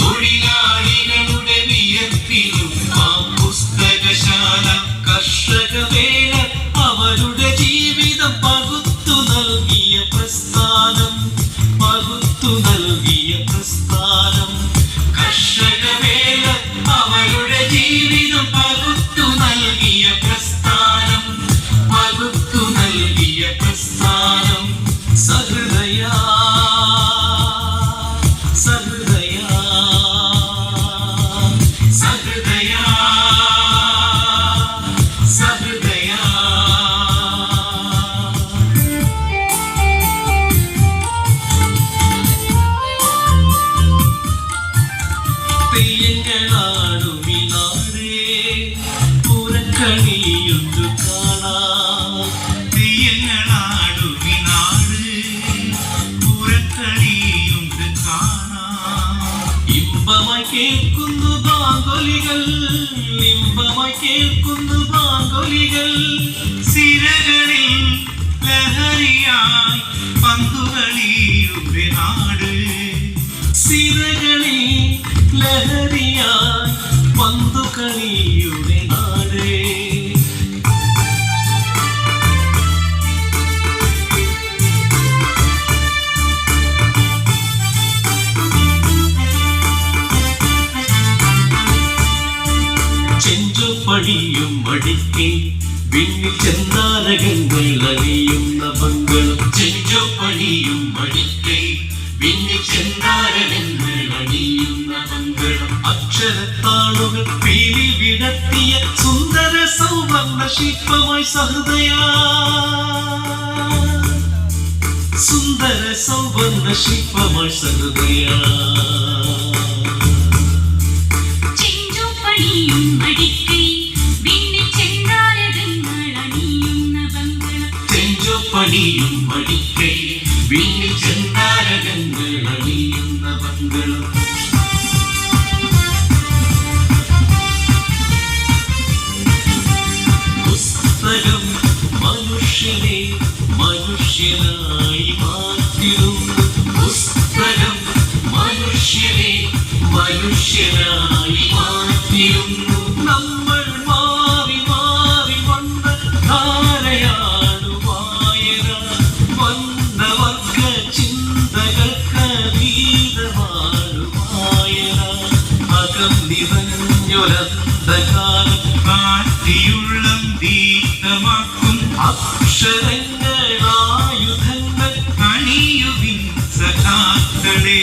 തൊഴിലാളികളുടെ വിയർപ്പിലും ആ പുസ്തകശാല കർഷക സഹൃദയാ സഹൃദയാ തെയ്യങ്ങളാടുമിനാടേ പുറക്കണിയൊന്നു ഇമ്പമായി കേൾക്കുന്നു ബാങ്കൊലികൾ ഇമ്പമായി കേൾക്കുന്നു ബാങ്കൊലികൾ. സിരകളിൽ ലഹരിയായി പന്തുകളിയുടെ നാട്. സിരകളിൽ ലഹരിയായി പന്തുകളിയുടെ ചെഞ്ചുപടിയും മടിക്കെ വിണ്ണിൽ അറിയുന്ന അണിയുന്ന മംഗളം ചെഞ്ചുപടിയും മടിക്കെ വിണ്ണിൽ ചെന്നാരകങ്ങൾ അറിയുന്ന മംഗളം. അക്ഷരത്താളുകൾ പീലി വിടത്തിയ സുന്ദര സൗവർണ ശില്പമായി സഹൃദയാ. സുന്ദര സൗവർണ ശില്പമായി സഹൃദയാ. ചെഞ്ചുപണിയും മടിക്കൈ വിണ്ണി ചെന്താരകങ്ങൾ അണിയുന്ന മംഗളം പുസ്തകം മനുഷ്യനെ മനുഷ്യനായി മാറ്റിടുന്നു പുസ്തകം മനുഷ്യനെ മനുഷ്യനായി അക്ഷരങ്ങളായുധങ്ങൾ അണിയുവിൻ സഖാക്കളെ.